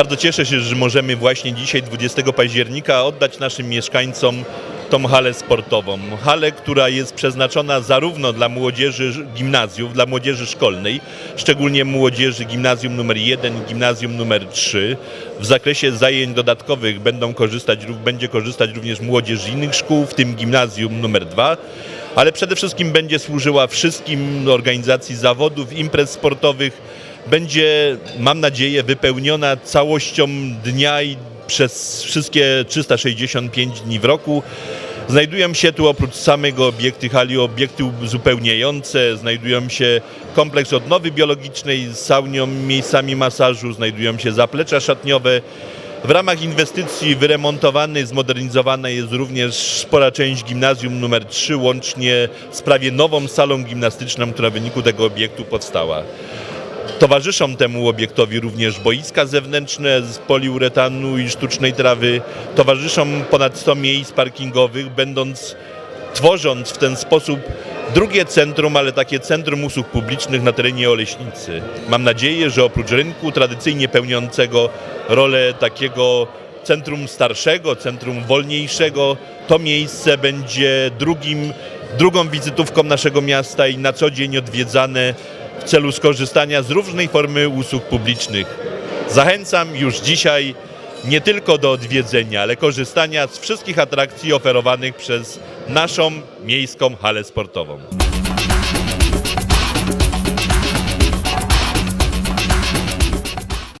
Bardzo cieszę się, że możemy właśnie dzisiaj, 20 października, oddać naszym mieszkańcom tą halę sportową. Halę, która jest przeznaczona zarówno dla młodzieży gimnazjów, dla młodzieży szkolnej, szczególnie młodzieży gimnazjum numer 1 i gimnazjum numer 3. W zakresie zajęć dodatkowych będą korzystać, będzie korzystać również młodzież innych szkół, w tym gimnazjum numer 2 ale przede wszystkim będzie służyła wszystkim organizacji zawodów, imprez sportowych. Będzie, mam nadzieję, wypełniona całością dnia i przez wszystkie 365 dni w roku. Znajdują się tu oprócz samego obiekty hali obiekty uzupełniające, znajdują się kompleks odnowy biologicznej z saunią, miejscami masażu, znajdują się zaplecza szatniowe, w ramach inwestycji wyremontowany, zmodernizowana jest również spora część gimnazjum numer 3, łącznie z prawie nową salą gimnastyczną, która w wyniku tego obiektu powstała. Towarzyszą temu obiektowi również boiska zewnętrzne z poliuretanu i sztucznej trawy. Towarzyszą ponad 100 miejsc parkingowych, będąc, tworząc w ten sposób drugie centrum, ale takie centrum usług publicznych na terenie Oleśnicy. Mam nadzieję, że oprócz rynku tradycyjnie pełniącego rolę takiego centrum starszego, centrum wolniejszego, to miejsce będzie drugim, drugą wizytówką naszego miasta i na co dzień odwiedzane w celu skorzystania z różnej formy usług publicznych. Zachęcam już dzisiaj nie tylko do odwiedzenia, ale korzystania z wszystkich atrakcji oferowanych przez naszą miejską halę sportową.